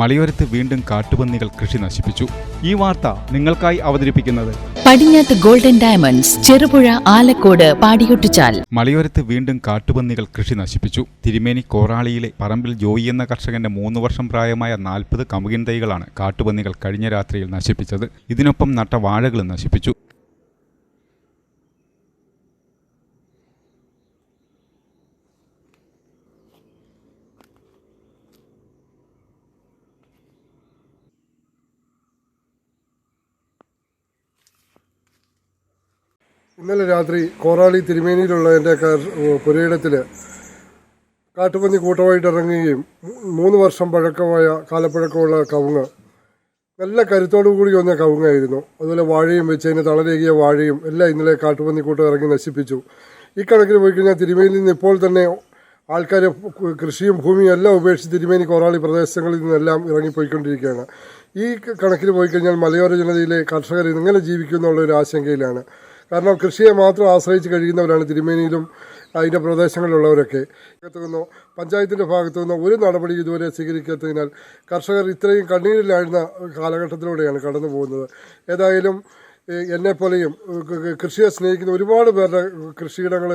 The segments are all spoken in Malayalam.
മലയോരത്ത് വീണ്ടും കാട്ടുപന്നികൾ കൃഷി നശിപ്പിച്ചു. ഈ വാർത്ത നിങ്ങൾക്കായി അവതരിപ്പിക്കുന്നത് പടിഞ്ഞാത്ത് ഗോൾഡൻ ഡയമണ്ട്സ് ചെറുപുഴ ആലക്കോട് പാടിയൊട്ടിച്ചാൽ. മലയോരത്ത് വീണ്ടും കാട്ടുപന്നികൾ കൃഷി നശിപ്പിച്ചു. തിരുമേനി കോറാളിയിലെ പറമ്പിൽ ജോയി എന്ന കർഷകന്റെ മൂന്ന് വർഷം പ്രായമായ നാൽപ്പത് കമുകിൻ തൈകളാണ് കാട്ടുപന്നികൾ കഴിഞ്ഞ രാത്രിയിൽ നശിപ്പിച്ചത്. ഇതിനൊപ്പം നട്ട വാഴകളും നശിപ്പിച്ചു. ഇന്നലെ രാത്രി കോറാളി തിരുമേനിയിലുള്ള എന്റെ പുരയിടത്തിൽ കാട്ടുപന്നി കൂട്ടമായിട്ട് ഇറങ്ങുകയും മൂന്ന് വർഷം പഴക്കമായ കാലപ്പഴക്കമുള്ള കവുങ്ങ് നല്ല കരുത്തോടു കൂടി വന്ന കവുങ്ങായിരുന്നു. അതുപോലെ വാഴയും വെച്ച് അതിന് തളരേകിയ വാഴയും എല്ലാം ഇന്നലെ കാട്ടുപന്നി കൂട്ടം ഇറങ്ങി നശിപ്പിച്ചു. ഈ കണക്കിന് പോയി കഴിഞ്ഞാൽ തിരുമേനിയിൽ നിന്ന് ഇപ്പോൾ തന്നെ ആൾക്കാർ കൃഷിയും ഭൂമിയും എല്ലാം ഉപേക്ഷിച്ച് തിരുമേനി കോറാളി പ്രദേശങ്ങളിൽ നിന്നെല്ലാം ഇറങ്ങിപ്പോയിക്കൊണ്ടിരിക്കുകയാണ്. ഈ കണക്കിന് പോയി കഴിഞ്ഞാൽ മലയോര ജനതയിലെ കർഷകർ എങ്ങനെ ജീവിക്കും ഒരു ആശങ്കയിലാണ്. കാരണം കൃഷിയെ മാത്രം ആശ്രയിച്ച് കഴിയുന്നവരാണ് തിരുമേനിയിലും അതിന്റെ പ്രദേശങ്ങളിലുള്ളവരൊക്കെ. ഭാഗത്തു നിന്നോ പഞ്ചായത്തിന്റെ ഭാഗത്തു നിന്നോ ഒരു നടപടി ഇതുവരെ സ്വീകരിക്കാത്തതിനാൽ കർഷകർ ഇത്രയും കണ്ണീരിലായിരുന്ന കാലഘട്ടത്തിലൂടെയാണ് കടന്നു പോകുന്നത് ഏതായാലും എന്നെപ്പോലെയും കൃഷിയെ സ്നേഹിക്കുന്ന ഒരുപാട് പേരുടെ കൃഷിയിടങ്ങൾ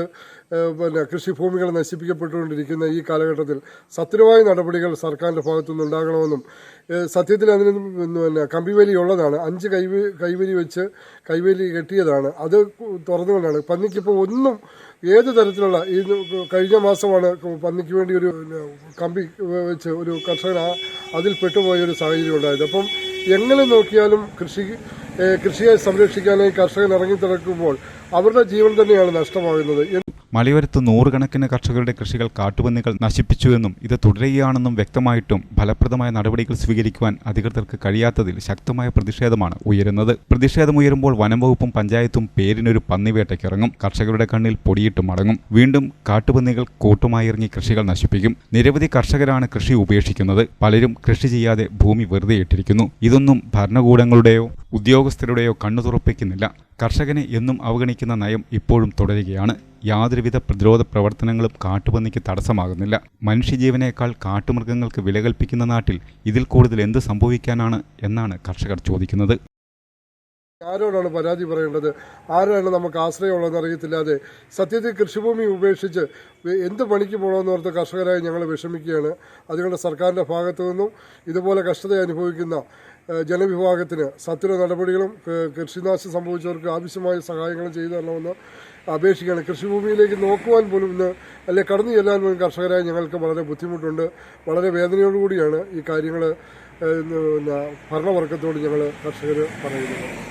പിന്നെ കൃഷിഭൂമികൾ നശിപ്പിക്കപ്പെട്ടുകൊണ്ടിരിക്കുന്ന ഈ കാലഘട്ടത്തിൽ സത്യമായ നടപടികൾ സർക്കാരിന്റെ ഭാഗത്തുനിന്ന് ഉണ്ടാകണമെന്നും സത്യത്തിൽ അതിന് പിന്നെ കമ്പിവേലി ഉള്ളതാണ്. അഞ്ച് കൈവി കൈവേലി വെച്ച് കൈവേലി കെട്ടിയതാണ്. അത് തുറന്നുകൊണ്ടാണ്. പന്നിക്കിപ്പോൾ ഒന്നും ഏത് തരത്തിലുള്ള ഈ കഴിഞ്ഞ മാസമാണ് പന്നിക്ക് വേണ്ടി ഒരു കമ്പി വെച്ച് ഒരു കർഷകൻ അതിൽ പെട്ടുപോയ ഒരു സാഹചര്യം ഉണ്ടായത്. അപ്പം എങ്ങനെ നോക്കിയാലും കൃഷി കൃഷിയെ സംരക്ഷിക്കാനായി കർഷകൻ ഇറങ്ങിത്തിറക്കുമ്പോൾ അവരുടെ ജീവൻ തന്നെയാണ് നഷ്ടമാകുന്നത്. മലയോരത്ത് നൂറുകണക്കിന് കർഷകരുടെ കൃഷികൾ കാട്ടുപന്നികൾ നശിപ്പിച്ചുവെന്നും ഇത് തുടരുകയാണെന്നും വ്യക്തമായിട്ടും ഫലപ്രദമായ നടപടികൾ സ്വീകരിക്കുവാൻ അധികൃതർക്ക് കഴിയാത്തതിൽ ശക്തമായ പ്രതിഷേധമാണ് ഉയരുന്നത്. പ്രതിഷേധമുയരുമ്പോൾ വനംവകുപ്പും പഞ്ചായത്തും പേരിനൊരു പന്നിവേട്ടയ്ക്കിറങ്ങും. കർഷകരുടെ കണ്ണിൽ പൊടിയിട്ട് മടങ്ങും. വീണ്ടും കാട്ടുപന്നികൾ കൂട്ടമായി ഇറങ്ങി കൃഷികൾ നശിപ്പിക്കും. നിരവധി കർഷകരാണ് കൃഷി ഉപേക്ഷിക്കുന്നത്. പലരും കൃഷി ചെയ്യാതെ ഭൂമി വെറുതെ ഇട്ടിരിക്കുന്നു. ഇതൊന്നും ഭരണകൂടങ്ങളുടെയോ ഉദ്യോഗസ്ഥരുടെയോ കണ്ണു തുറപ്പിക്കുന്നില്ല. കർഷകനെ എന്നും അവഗണിക്കുന്ന നയം ഇപ്പോഴും തുടരുകയാണ്. യാതൊരുവിധ പ്രതിരോധ പ്രവർത്തനങ്ങളും കാട്ടുപന്നിക്ക് തടസ്സമാകുന്നില്ല. മനുഷ്യജീവനേക്കാൾ കാട്ടുമൃഗങ്ങൾക്ക് വില കൽപ്പിക്കുന്ന നാട്ടിൽ ഇതിൽ കൂടുതൽ എന്ത് സംഭവിക്കാനാണ് എന്നാണ് കർഷകർ ചോദിക്കുന്നത്. ആരോടാണ് പരാതി പറയേണ്ടത്? ആരാണ് നമുക്ക് ആശ്രയമുള്ളതെന്ന് അറിയത്തില്ലാതെ സത്യത്തിൽ കൃഷിഭൂമി ഉപേക്ഷിച്ച് എന്ത് പണിക്ക് പോകണമെന്ന് ഓർത്ത് കർഷകരായി ഞങ്ങൾ വിഷമിക്കുകയാണ്. അതുകൊണ്ട് സർക്കാരിന്റെ ഭാഗത്തു നിന്നും ഇതുപോലെ കഷ്ടത അനുഭവിക്കുന്ന ജനവിഭാഗത്തിന് സത്വര നടപടികളും കൃഷിനാശം സംഭവിച്ചവർക്ക് ആവശ്യമായ സഹായങ്ങളും ചെയ്തു തരണമെന്ന് അപേക്ഷിക്കുകയാണ്. കൃഷിഭൂമിയിലേക്ക് നോക്കുവാൻ പോലും ഇന്ന് അല്ലെ കടന്നു ചെല്ലാൻ പോലും കർഷകരായി ഞങ്ങൾക്ക് വളരെ ബുദ്ധിമുട്ടുണ്ട്. വളരെ വേദനയോടുകൂടിയാണ് ഈ കാര്യങ്ങൾ ഭരണവർഗത്തോട് ഞങ്ങൾ കർഷകർ പറയുന്നത്.